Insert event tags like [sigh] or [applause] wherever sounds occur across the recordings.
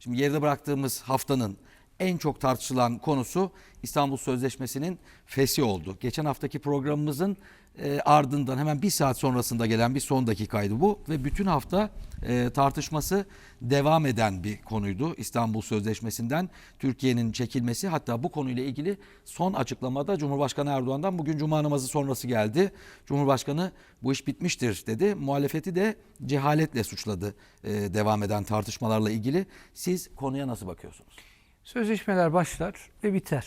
Şimdi geride bıraktığımız haftanın en çok tartışılan konusu İstanbul Sözleşmesi'nin feshi oldu. Geçen haftaki programımızın e, ardından hemen bir saat sonrasında gelen bir son dakikaydı bu ve bütün hafta e, tartışması devam eden bir konuydu. İstanbul Sözleşmesi'nden Türkiye'nin çekilmesi hatta bu konuyla ilgili son açıklamada Cumhurbaşkanı Erdoğan'dan bugün cuma namazı sonrası geldi. Cumhurbaşkanı bu iş bitmiştir dedi. Muhalefeti de cehaletle suçladı e, devam eden tartışmalarla ilgili. Siz konuya nasıl bakıyorsunuz? Sözleşmeler başlar ve biter.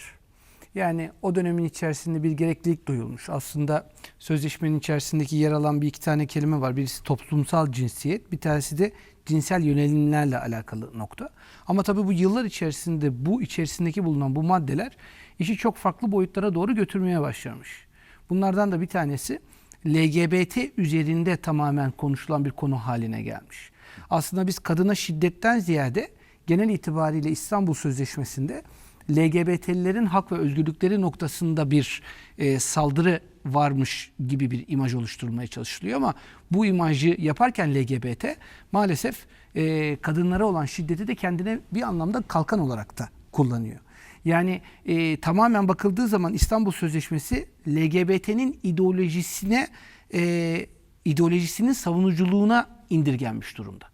Yani o dönemin içerisinde bir gereklilik duyulmuş. Aslında sözleşmenin içerisindeki yer alan bir iki tane kelime var. Birisi toplumsal cinsiyet, bir tanesi de cinsel yönelimlerle alakalı nokta. Ama tabii bu yıllar içerisinde bu içerisindeki bulunan bu maddeler işi çok farklı boyutlara doğru götürmeye başlamış. Bunlardan da bir tanesi LGBT üzerinde tamamen konuşulan bir konu haline gelmiş. Aslında biz kadına şiddetten ziyade genel itibariyle İstanbul Sözleşmesi'nde LGBT'lilerin hak ve özgürlükleri noktasında bir e, saldırı varmış gibi bir imaj oluşturulmaya çalışılıyor ama bu imajı yaparken LGBT maalesef e, kadınlara olan şiddeti de kendine bir anlamda kalkan olarak da kullanıyor. Yani e, tamamen bakıldığı zaman İstanbul Sözleşmesi LGBT'nin ideolojisine e, ideolojisinin savunuculuğuna indirgenmiş durumda.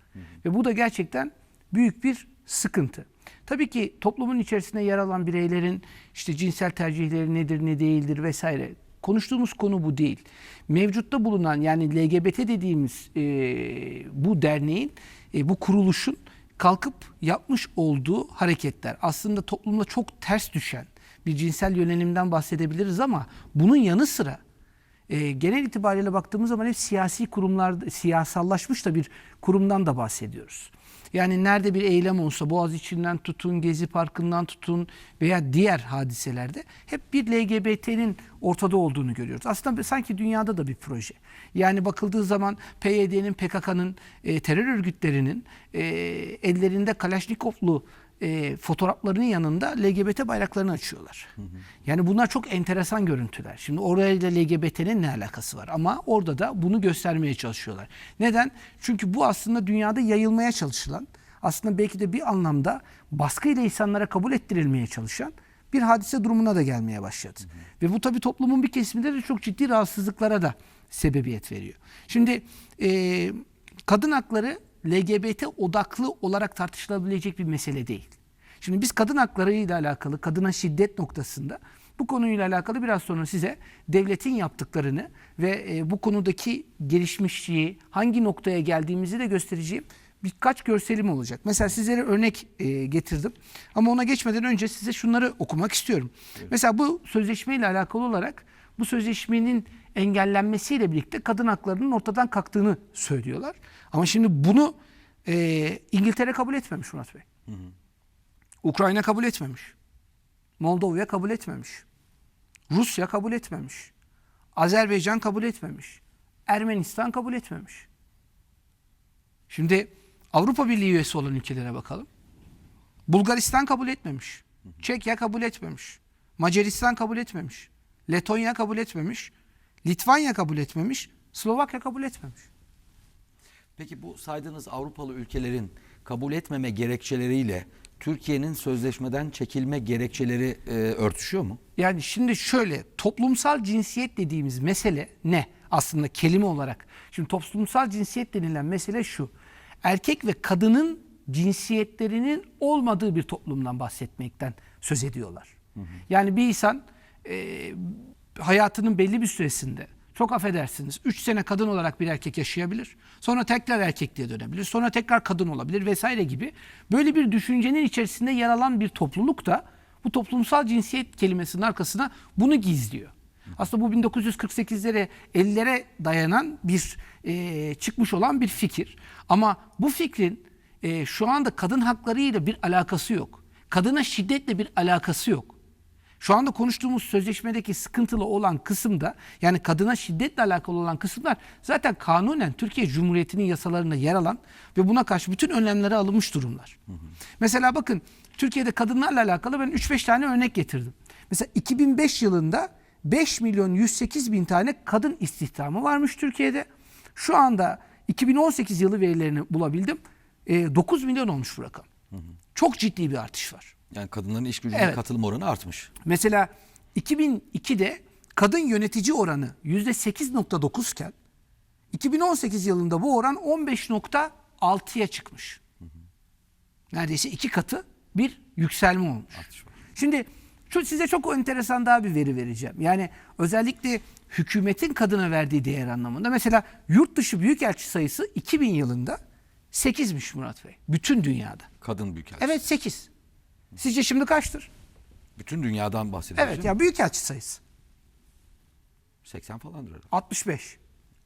Ve bu da gerçekten büyük bir sıkıntı. Tabii ki toplumun içerisinde yer alan bireylerin işte cinsel tercihleri nedir ne değildir vesaire konuştuğumuz konu bu değil. Mevcutta bulunan yani LGBT dediğimiz e, bu derneğin e, bu kuruluşun kalkıp yapmış olduğu hareketler aslında toplumda çok ters düşen bir cinsel yönelimden bahsedebiliriz ama bunun yanı sıra e, genel itibariyle baktığımız zaman hep siyasi kurumlar, siyasallaşmış da bir kurumdan da bahsediyoruz. Yani nerede bir eylem olsa Boğaziçi'nden tutun, Gezi Parkı'ndan tutun veya diğer hadiselerde hep bir LGBT'nin ortada olduğunu görüyoruz. Aslında sanki dünyada da bir proje. Yani bakıldığı zaman PYD'nin, PKK'nın, e, terör örgütlerinin e, ellerinde Kalaşnikovlu e, fotoğraflarının yanında LGBT bayraklarını açıyorlar. Yani bunlar çok enteresan görüntüler. Şimdi orayla LGBT'nin ne alakası var? Ama orada da bunu göstermeye çalışıyorlar. Neden? Çünkü bu aslında dünyada yayılmaya çalışılan, aslında belki de bir anlamda baskıyla insanlara kabul ettirilmeye çalışan bir hadise durumuna da gelmeye başladı. Ve bu tabii toplumun bir kesiminde de çok ciddi rahatsızlıklara da sebebiyet veriyor. Şimdi e, kadın hakları LGBT odaklı olarak tartışılabilecek bir mesele değil. Şimdi biz kadın hakları ile alakalı, kadına şiddet noktasında bu konuyla alakalı biraz sonra size devletin yaptıklarını ve e, bu konudaki gelişmişliği, hangi noktaya geldiğimizi de göstereceğim birkaç görselim olacak. Mesela sizlere örnek e, getirdim. Ama ona geçmeden önce size şunları okumak istiyorum. Mesela bu sözleşmeyle alakalı olarak bu sözleşmenin engellenmesiyle birlikte kadın haklarının ortadan kalktığını söylüyorlar. Ama şimdi bunu e, İngiltere kabul etmemiş Murat Bey. Ukrayna kabul etmemiş. Moldova kabul etmemiş. Rusya kabul etmemiş. Azerbaycan kabul etmemiş. Ermenistan kabul etmemiş. Şimdi Avrupa Birliği üyesi olan ülkelere bakalım. Bulgaristan kabul etmemiş. Çekya kabul etmemiş. Macaristan kabul etmemiş. Letonya kabul etmemiş. Litvanya kabul etmemiş. Slovakya kabul etmemiş. Peki bu saydığınız Avrupalı ülkelerin kabul etmeme gerekçeleriyle Türkiye'nin sözleşmeden çekilme gerekçeleri e, örtüşüyor mu? Yani şimdi şöyle toplumsal cinsiyet dediğimiz mesele ne? Aslında kelime olarak. Şimdi toplumsal cinsiyet denilen mesele şu. Erkek ve kadının cinsiyetlerinin olmadığı bir toplumdan bahsetmekten söz ediyorlar. Yani bir insan e, hayatının belli bir süresinde çok affedersiniz 3 sene kadın olarak bir erkek yaşayabilir. Sonra tekrar erkekliğe dönebilir. Sonra tekrar kadın olabilir vesaire gibi. Böyle bir düşüncenin içerisinde yer alan bir topluluk da bu toplumsal cinsiyet kelimesinin arkasına bunu gizliyor. Aslında bu 1948'lere 50'lere dayanan bir e, çıkmış olan bir fikir. Ama bu fikrin e, şu anda kadın haklarıyla bir alakası yok. Kadına şiddetle bir alakası yok. Şu anda konuştuğumuz sözleşmedeki sıkıntılı olan kısımda yani kadına şiddetle alakalı olan kısımlar zaten kanunen Türkiye Cumhuriyeti'nin yasalarında yer alan ve buna karşı bütün önlemleri alınmış durumlar. Mesela bakın Türkiye'de kadınlarla alakalı ben 3-5 tane örnek getirdim. Mesela 2005 yılında 5 milyon 108 bin tane kadın istihdamı varmış Türkiye'de. Şu anda 2018 yılı verilerini bulabildim. E, 9 milyon olmuş bu rakam. çok ciddi bir artış var. Yani kadınların iş gücüne Evet. katılım oranı artmış. Mesela 2002'de kadın yönetici oranı %8.9 iken 2018 yılında bu oran 15.6'ya çıkmış. Neredeyse iki katı bir yükselme olmuş. Şimdi şu size çok enteresan daha bir veri vereceğim. Yani özellikle hükümetin kadına verdiği değer anlamında. Mesela yurt dışı büyükelçi sayısı 2000 yılında 8'miş Murat Bey. Bütün dünyada. Kadın büyükelçi. Evet 8. Sizce şimdi kaçtır? Bütün dünyadan bahsediyoruz. Evet ya büyükelçi sayısı. 80 falandır herhalde. 65.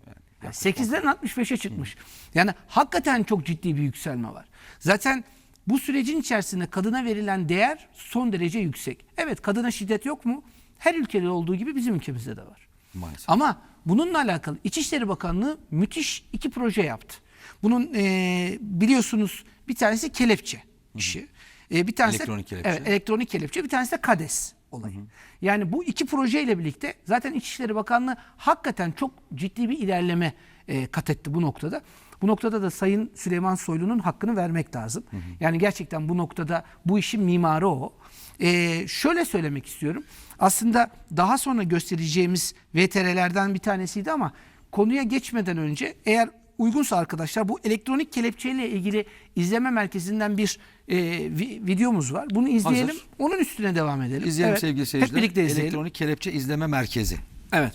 Yani Yani 8'den 65'e çıkmış. Yani hakikaten çok ciddi bir yükselme var. Zaten bu sürecin içerisinde kadına verilen değer son derece yüksek. Evet kadına şiddet yok mu? Her ülkede olduğu gibi bizim ülkemizde de var. Maalesef. Ama bununla alakalı İçişleri Bakanlığı müthiş iki proje yaptı. Bunun eee, biliyorsunuz bir tanesi kelepçe işi. Eee, bir tanesi Elektronik kelepçe. Evet, elektronik kelepçe bir tanesi de KADES olayı. Yani bu iki projeyle birlikte zaten İçişleri Bakanlığı hakikaten çok ciddi bir ilerleme e, kat etti bu noktada. Bu noktada da Sayın Süleyman Soylu'nun hakkını vermek lazım. Yani gerçekten bu noktada bu işin mimarı o. E, şöyle söylemek istiyorum. Aslında daha sonra göstereceğimiz VTR'lerden bir tanesiydi ama konuya geçmeden önce eğer uygunsa arkadaşlar bu elektronik kelepçeyle ilgili izleme merkezinden bir e, vi- videomuz var. Bunu izleyelim. Hazır. Onun üstüne devam edelim. İzleyelim Evet. sevgili seyirciler. Hep birlikte izleyelim. Elektronik kelepçe izleme merkezi. Evet.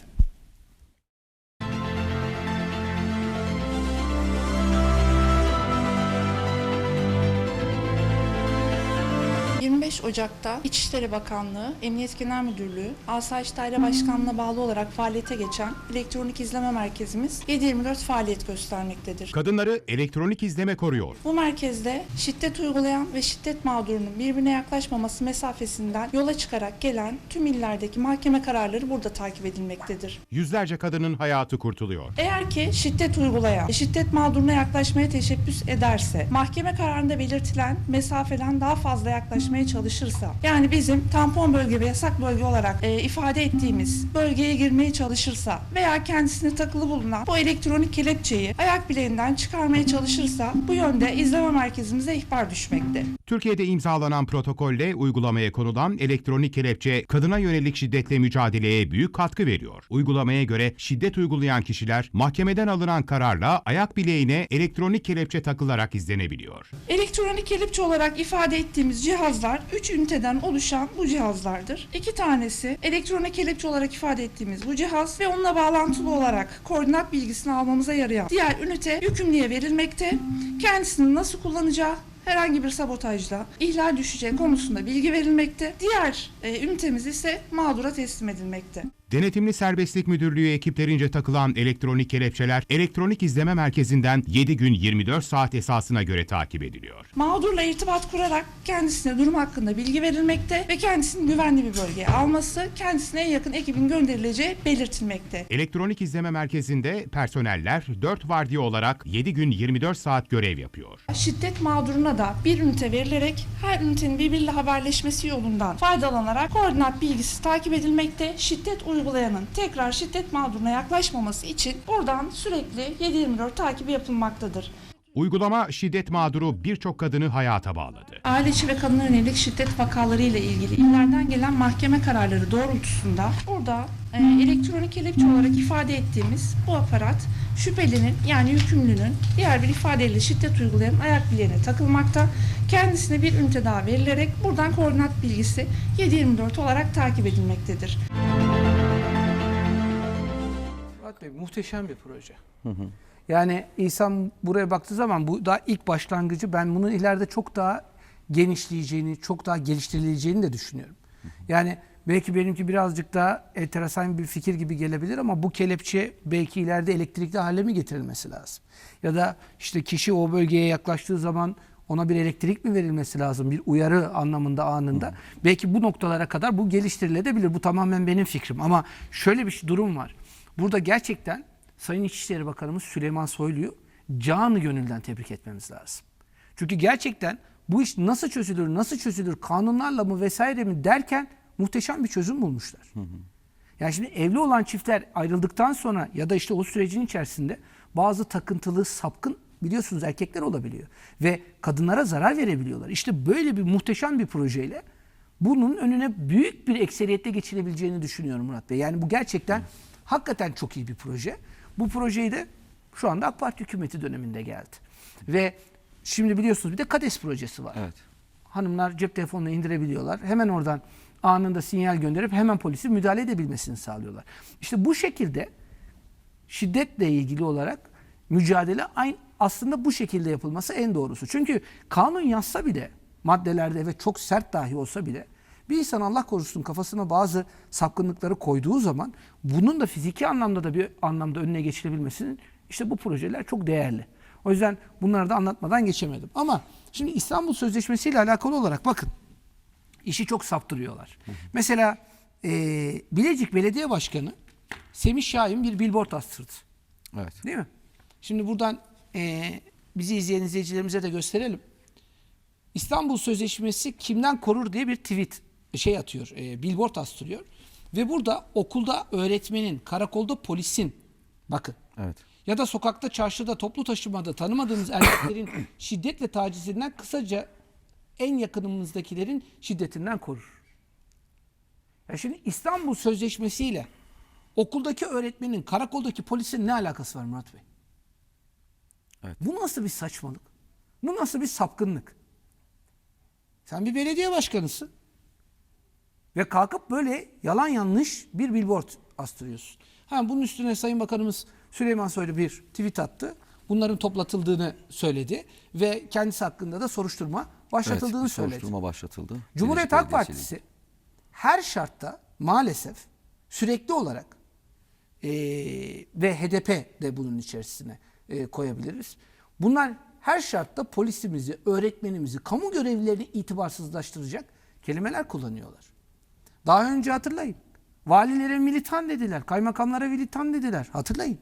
Hı. 25 Ocak'ta İçişleri Bakanlığı, Emniyet Genel Müdürlüğü, Asayiş Daire Başkanlığı'na bağlı olarak faaliyete geçen elektronik izleme merkezimiz 7-24 faaliyet göstermektedir. Kadınları elektronik izleme koruyor. Bu merkezde şiddet uygulayan ve şiddet mağdurunun birbirine yaklaşmaması mesafesinden yola çıkarak gelen tüm illerdeki mahkeme kararları burada takip edilmektedir. Yüzlerce kadının hayatı kurtuluyor. Eğer ki şiddet uygulayan, şiddet mağduruna yaklaşmaya teşebbüs ederse, mahkeme kararında belirtilen mesafeden daha fazla yaklaşmaya çalışırsa, yani bizim tampon bölge ve yasak bölge olarak e, ifade ettiğimiz bölgeye girmeye çalışırsa veya kendisine takılı bulunan bu elektronik kelepçeyi ayak bileğinden çıkarmaya çalışırsa bu yönde izleme merkezimize ihbar düşmekte. Türkiye'de imzalanan protokolle uygulamaya konulan elektronik kelepçe kadına yönelik şiddetle mücadeleye büyük katkı veriyor. Uygulamaya göre şiddet uygulayan kişiler mahkemeden alınan kararla ayak bileğine elektronik kelepçe takılarak izlenebiliyor. Elektronik kelepçe olarak ifade ettiğimiz cihazlar 3 üniteden oluşan bu cihazlardır. İki tanesi elektronik kelepçe olarak ifade ettiğimiz bu cihaz ve onunla bağlantılı olarak koordinat bilgisini almamıza yarayan diğer ünite yükümlüye verilmekte. Kendisini nasıl kullanacağı herhangi bir sabotajla ihlal düşeceği konusunda bilgi verilmekte. Diğer e, ünitemiz ise mağdura teslim edilmekte. Denetimli Serbestlik Müdürlüğü ekiplerince takılan elektronik kelepçeler elektronik izleme merkezinden 7 gün 24 saat esasına göre takip ediliyor. Mağdurla irtibat kurarak kendisine durum hakkında bilgi verilmekte ve kendisini güvenli bir bölgeye alması, kendisine en yakın ekibin gönderileceği belirtilmekte. Elektronik izleme merkezinde personeller 4 vardiya olarak 7 gün 24 saat görev yapıyor. Şiddet mağduruna da bir ünite verilerek her ünitenin birbiriyle haberleşmesi yolundan faydalanarak koordinat bilgisi takip edilmekte. Şiddet uygulayanın tekrar şiddet mağduruna yaklaşmaması için buradan sürekli 7-24 takibi yapılmaktadır. Uygulama şiddet mağduru birçok kadını hayata bağladı. Aile içi ve kadına yönelik şiddet vakaları ile ilgili illerden gelen mahkeme kararları doğrultusunda burada e, elektronik kelepçe olarak ifade ettiğimiz bu aparat şüphelinin yani yükümlünün diğer bir ifadeyle şiddet uygulayan ayak bileğine takılmakta. Kendisine bir ünite daha verilerek buradan koordinat bilgisi 724 olarak takip edilmektedir. Murat Bey muhteşem bir proje. Yani insan buraya baktığı zaman bu daha ilk başlangıcı ben bunun ileride çok daha genişleyeceğini, çok daha geliştirileceğini de düşünüyorum. Yani belki benimki birazcık daha enteresan bir fikir gibi gelebilir ama bu kelepçe belki ileride elektrikli hale mi getirilmesi lazım? Ya da işte kişi o bölgeye yaklaştığı zaman ona bir elektrik mi verilmesi lazım? Bir uyarı anlamında anında. Belki bu noktalara kadar bu geliştirilebilir. Bu tamamen benim fikrim ama şöyle bir durum var. Burada gerçekten Sayın İçişleri Bakanımız Süleyman Soylu'yu canı gönülden tebrik etmemiz lazım. Çünkü gerçekten bu iş nasıl çözülür, nasıl çözülür, kanunlarla mı vesaire mi derken muhteşem bir çözüm bulmuşlar. Yani şimdi evli olan çiftler ayrıldıktan sonra ya da işte o sürecin içerisinde bazı takıntılı, sapkın biliyorsunuz erkekler olabiliyor. Ve kadınlara zarar verebiliyorlar. İşte böyle bir muhteşem bir projeyle bunun önüne büyük bir ekseriyetle geçilebileceğini düşünüyorum Murat Bey. Yani bu gerçekten hakikaten çok iyi bir proje. Bu projeyi de şu anda AK Parti hükümeti döneminde geldi. Ve şimdi biliyorsunuz bir de KADES projesi var. Evet. Hanımlar cep telefonuna indirebiliyorlar. Hemen oradan anında sinyal gönderip hemen polisin müdahale edebilmesini sağlıyorlar. İşte bu şekilde şiddetle ilgili olarak mücadele aynı aslında bu şekilde yapılması en doğrusu. Çünkü kanun yazsa bile maddelerde ve çok sert dahi olsa bile bir insan Allah korusun kafasına bazı sapkınlıkları koyduğu zaman bunun da fiziki anlamda da bir anlamda önüne geçilebilmesinin işte bu projeler çok değerli. O yüzden bunları da anlatmadan geçemedim. Ama şimdi İstanbul Sözleşmesi ile alakalı olarak bakın işi çok saptırıyorlar. Mesela e, Bilecik Belediye Başkanı Semih Şahin bir billboard astırdı. Evet. Değil mi? Şimdi buradan eee, bizi izleyen izleyicilerimize de gösterelim. İstanbul Sözleşmesi kimden korur diye bir tweet şey atıyor, eee, billboard astırıyor. Ve burada okulda öğretmenin, karakolda polisin, bakın Evet. ya da sokakta, çarşıda, toplu taşımada tanımadığınız erkeklerin [coughs] şiddet ve tacizinden kısaca en yakınımızdakilerin şiddetinden korur. Ya şimdi İstanbul Sözleşmesi ile okuldaki öğretmenin, karakoldaki polisin ne alakası var Murat Bey? Evet. Bu nasıl bir saçmalık? Bu nasıl bir sapkınlık? Sen bir belediye başkanısın. Ve kalkıp böyle yalan yanlış bir billboard astırıyorsun. Ha, bunun üstüne Sayın Bakanımız Süleyman Soylu bir tweet attı. Bunların toplatıldığını söyledi ve kendisi hakkında da soruşturma başlatıldığını evet, söyledi. Soruşturma başlatıldı. Cumhuriyet Halk. Partisi her şartta maalesef sürekli olarak eee, ve HDP de bunun içerisine eee, koyabiliriz. Bunlar her şartta polisimizi, öğretmenimizi, kamu görevlilerini itibarsızlaştıracak kelimeler kullanıyorlar. Daha önce hatırlayın. Valilere militan dediler, kaymakamlara militan dediler. Hatırlayın.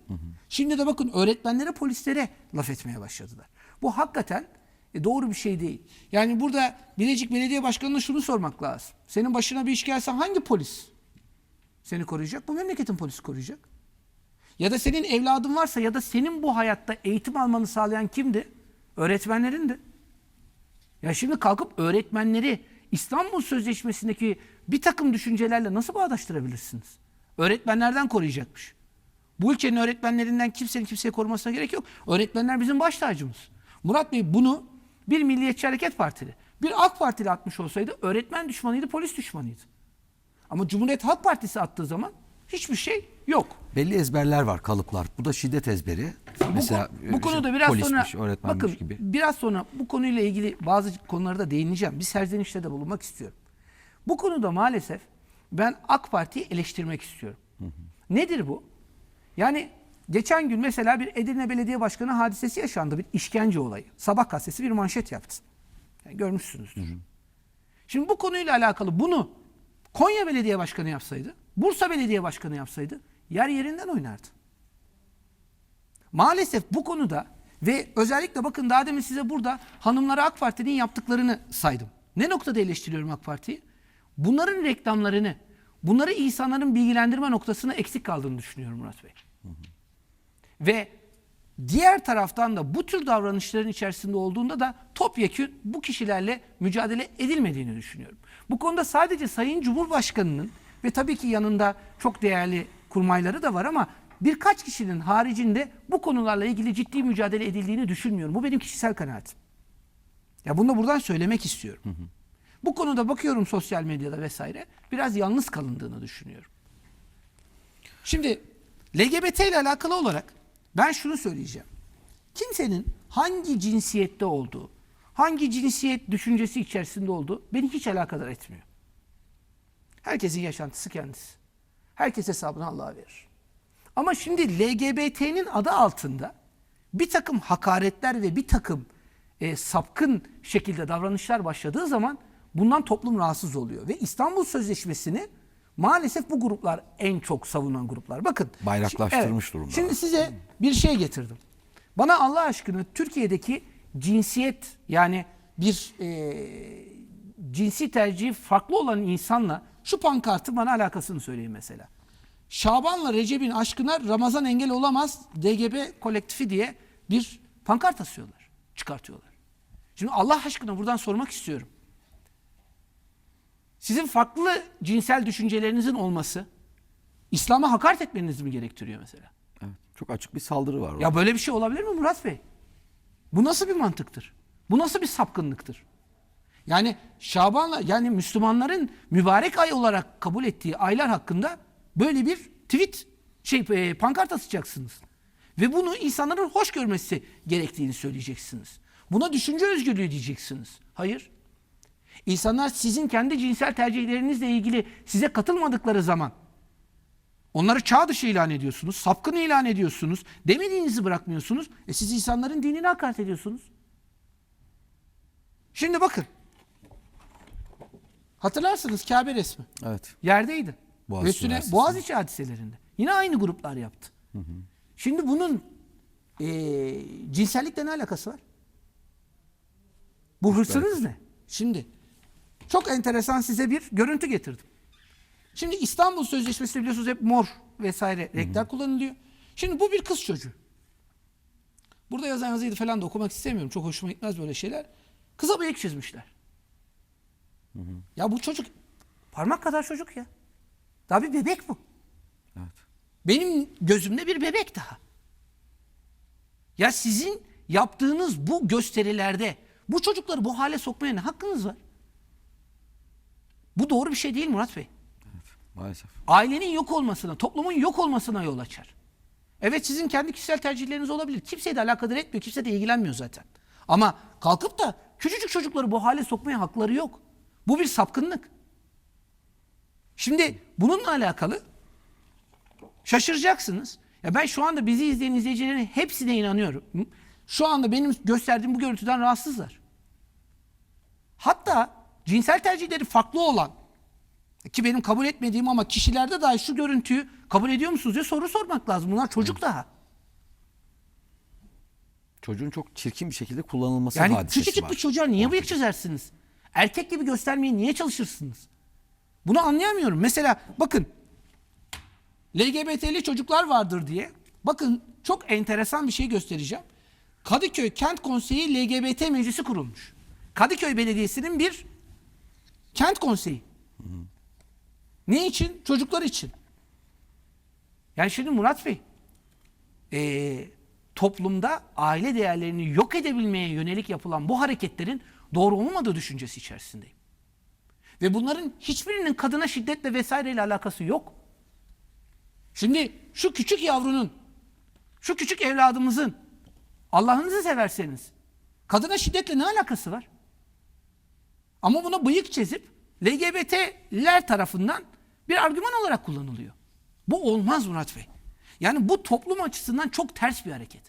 Şimdi de bakın öğretmenlere, polislere laf etmeye başladılar. Bu hakikaten e, doğru bir şey değil. Yani burada Bilecik Belediye Başkanı'na şunu sormak lazım. Senin başına bir iş gelse hangi polis seni koruyacak? Bu memleketin polisi koruyacak. Ya da senin evladın varsa ya da senin bu hayatta eğitim almanı sağlayan kimdi? Öğretmenlerindi. Ya şimdi kalkıp öğretmenleri İstanbul Sözleşmesi'ndeki bir takım düşüncelerle nasıl bağdaştırabilirsiniz? Öğretmenlerden koruyacakmış. Bu ülkenin öğretmenlerinden kimsenin kimseye korumasına gerek yok. Öğretmenler bizim baş tacımız. Murat Bey bunu bir Milliyetçi Hareket Partili, bir AK Partili atmış olsaydı öğretmen düşmanıydı, polis düşmanıydı. Ama Cumhuriyet Halk Partisi attığı zaman hiçbir şey yok. Belli ezberler var, kalıplar. Bu da şiddet ezberi. Mesela bu, bu konuda biraz polismiş, sonra öğretmenmiş bakın gibi. biraz sonra bu konuyla ilgili bazı konulara da değineceğim. Bir serzenişte de bulunmak istiyorum. Bu konuda maalesef ben AK Parti'yi eleştirmek istiyorum. Nedir bu? Yani geçen gün mesela bir Edirne Belediye Başkanı hadisesi yaşandı. Bir işkence olayı. Sabah gazetesi bir manşet yaptı. Yani görmüşsünüzdür. Şimdi bu konuyla alakalı bunu Konya Belediye Başkanı yapsaydı, Bursa Belediye Başkanı yapsaydı yer yerinden oynardı. Maalesef bu konuda ve özellikle bakın daha demin size burada hanımlara AK Parti'nin yaptıklarını saydım. Ne noktada eleştiriyorum AK Parti'yi? Bunların reklamlarını, bunları insanların bilgilendirme noktasına eksik kaldığını düşünüyorum Murat Bey. Ve diğer taraftan da bu tür davranışların içerisinde olduğunda da topyekün bu kişilerle mücadele edilmediğini düşünüyorum. Bu konuda sadece Sayın Cumhurbaşkanı'nın ve tabii ki yanında çok değerli kurmayları da var ama birkaç kişinin haricinde bu konularla ilgili ciddi mücadele edildiğini düşünmüyorum. Bu benim kişisel kanaatim. Ya bunu da buradan söylemek istiyorum. Bu konuda bakıyorum sosyal medyada vesaire biraz yalnız kalındığını düşünüyorum. Şimdi LGBT ile alakalı olarak ben şunu söyleyeceğim. Kimsenin hangi cinsiyette olduğu, hangi cinsiyet düşüncesi içerisinde olduğu beni hiç alakadar etmiyor. Herkesin yaşantısı kendisi. Herkes hesabını Allah'a verir. Ama şimdi LGBT'nin adı altında bir takım hakaretler ve bir takım e, sapkın şekilde davranışlar başladığı zaman bundan toplum rahatsız oluyor. Ve İstanbul Sözleşmesi'ni maalesef bu gruplar en çok savunan gruplar. Bakın. Bayraklaştırmış şi- durumda. Şimdi size bir şey getirdim. Bana Allah aşkına Türkiye'deki cinsiyet yani bir e, cinsi tercihi farklı olan insanla şu pankartı bana alakasını söyleyin mesela. Şaban'la Recep'in aşkına Ramazan engel olamaz DGB kolektifi diye bir pankart asıyorlar, çıkartıyorlar. Şimdi Allah aşkına buradan sormak istiyorum. Sizin farklı cinsel düşüncelerinizin olması İslam'a hakaret etmenizi mi gerektiriyor mesela? Evet. Çok açık bir saldırı var. orada. Ya böyle bir şey olabilir mi Murat Bey? Bu nasıl bir mantıktır? Bu nasıl bir sapkınlıktır? Yani Şaban'la yani Müslümanların mübarek ay olarak kabul ettiği aylar hakkında böyle bir tweet şey e, pankart atacaksınız. Ve bunu insanların hoş görmesi gerektiğini söyleyeceksiniz. Buna düşünce özgürlüğü diyeceksiniz. Hayır. İnsanlar sizin kendi cinsel tercihlerinizle ilgili size katılmadıkları zaman Onları çağ dışı ilan ediyorsunuz, sapkın ilan ediyorsunuz, demediğinizi bırakmıyorsunuz. E siz insanların dinine hakaret ediyorsunuz. Şimdi bakın. Hatırlarsınız Kabe resmi. Evet. Yerdeydi. Boğaziçi Üniversitesi'nde. Boğaziçi hadiselerinde. Yine aynı gruplar yaptı. Şimdi bunun eee cinsellikle ne alakası var? Bu hırsınız ne? Şimdi çok enteresan size bir görüntü getirdim. Şimdi İstanbul Sözleşmesi biliyorsunuz hep mor vesaire renkler kullanılıyor. Şimdi bu bir kız çocuğu. Burada yazan yazıydı falan da okumak istemiyorum. Çok hoşuma gitmez böyle şeyler. Kıza bıyık çizmişler. Ya bu çocuk parmak kadar çocuk ya. Daha bir bebek bu. Evet. Benim gözümde bir bebek daha. Ya sizin yaptığınız bu gösterilerde bu çocukları bu hale sokmaya ne hakkınız var? Bu doğru bir şey değil Murat Bey. Maalesef. Ailenin yok olmasına, toplumun yok olmasına yol açar. Evet sizin kendi kişisel tercihleriniz olabilir. Kimseyi de alakadar etmiyor. Kimse de ilgilenmiyor zaten. Ama kalkıp da küçücük çocukları bu hale sokmaya hakları yok. Bu bir sapkınlık. Şimdi bununla alakalı şaşıracaksınız. Ya ben şu anda bizi izleyen izleyicilerin hepsine inanıyorum. Şu anda benim gösterdiğim bu görüntüden rahatsızlar. Hatta cinsel tercihleri farklı olan ki benim kabul etmediğim ama kişilerde dahi şu görüntüyü kabul ediyor musunuz diye soru sormak lazım. Bunlar çocuk daha. Çocuğun çok çirkin bir şekilde kullanılması Yani hadisesi küçücük var. bir çocuğa niye bıyık çizersiniz? Erkek gibi göstermeye niye çalışırsınız? Bunu anlayamıyorum. Mesela bakın LGBT'li çocuklar vardır diye bakın çok enteresan bir şey göstereceğim. Kadıköy Kent Konseyi LGBT Meclisi kurulmuş. Kadıköy Belediyesi'nin bir kent konseyi. Ne için? Çocuklar için. Yani şimdi Murat Bey, eee, toplumda aile değerlerini yok edebilmeye yönelik yapılan bu hareketlerin doğru olmadığı düşüncesi içerisindeyim. Ve bunların hiçbirinin kadına şiddetle vesaireyle alakası yok. Şimdi şu küçük yavrunun, şu küçük evladımızın Allah'ınızı severseniz kadına şiddetle ne alakası var? Ama buna bıyık çizip LGBT'ler tarafından bir argüman olarak kullanılıyor. Bu olmaz Murat Bey. Yani bu toplum açısından çok ters bir hareket.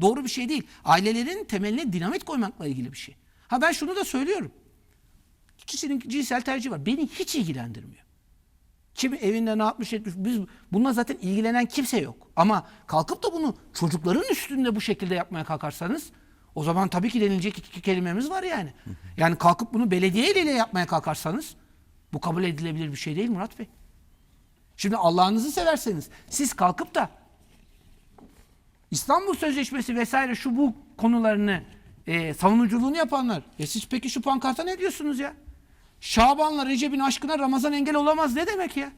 Doğru bir şey değil. Ailelerin temeline dinamit koymakla ilgili bir şey. Ha ben şunu da söylüyorum. Kişinin cinsel tercihi var. Beni hiç ilgilendirmiyor. Kim evinde ne yapmış etmiş biz bununla zaten ilgilenen kimse yok. Ama kalkıp da bunu çocukların üstünde bu şekilde yapmaya kalkarsanız o zaman tabii ki denilecek iki kelimemiz var yani. Yani kalkıp bunu belediye eliyle yapmaya kalkarsanız bu kabul edilebilir bir şey değil Murat Bey. Şimdi Allah'ınızı severseniz siz kalkıp da İstanbul Sözleşmesi vesaire şu bu konularını e, savunuculuğunu yapanlar. Ya siz peki şu pankarta ne diyorsunuz ya? Şaban'la Recep'in aşkına Ramazan engel olamaz ne demek ya?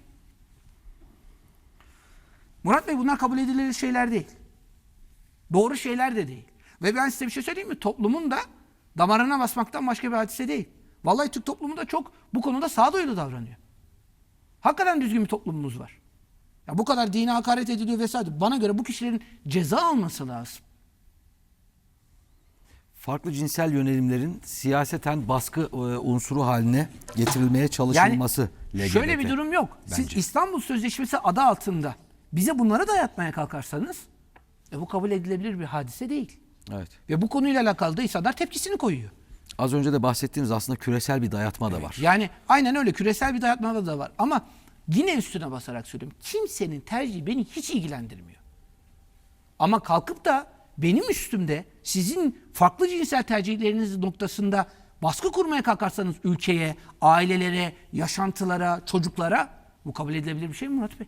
Murat Bey bunlar kabul edilir şeyler değil. Doğru şeyler de değil. Ve ben size bir şey söyleyeyim mi? Toplumun da damarına basmaktan başka bir hadise değil. Vallahi Türk toplumu da çok bu konuda sağduyulu davranıyor. Hakikaten düzgün bir toplumumuz var. Ya bu kadar dine hakaret ediliyor vesaire. Bana göre bu kişilerin ceza alması lazım. Farklı cinsel yönelimlerin siyaseten baskı e, unsuru haline getirilmeye çalışılması Yani LGBT. şöyle bir durum yok. Siz bence. İstanbul Sözleşmesi adı altında bize bunları dayatmaya kalkarsanız e, bu kabul edilebilir bir hadise değil. Evet. Ve bu konuyla alakalı da insanlar tepkisini koyuyor. Az önce de bahsettiğiniz aslında küresel bir dayatma da var. Yani aynen öyle küresel bir dayatma da var. Ama yine üstüne basarak söylüyorum. Kimsenin tercihi beni hiç ilgilendirmiyor. Ama kalkıp da benim üstümde sizin farklı cinsel tercihleriniz noktasında baskı kurmaya kalkarsanız ülkeye, ailelere, yaşantılara, çocuklara bu kabul edilebilir bir şey mi Murat Bey?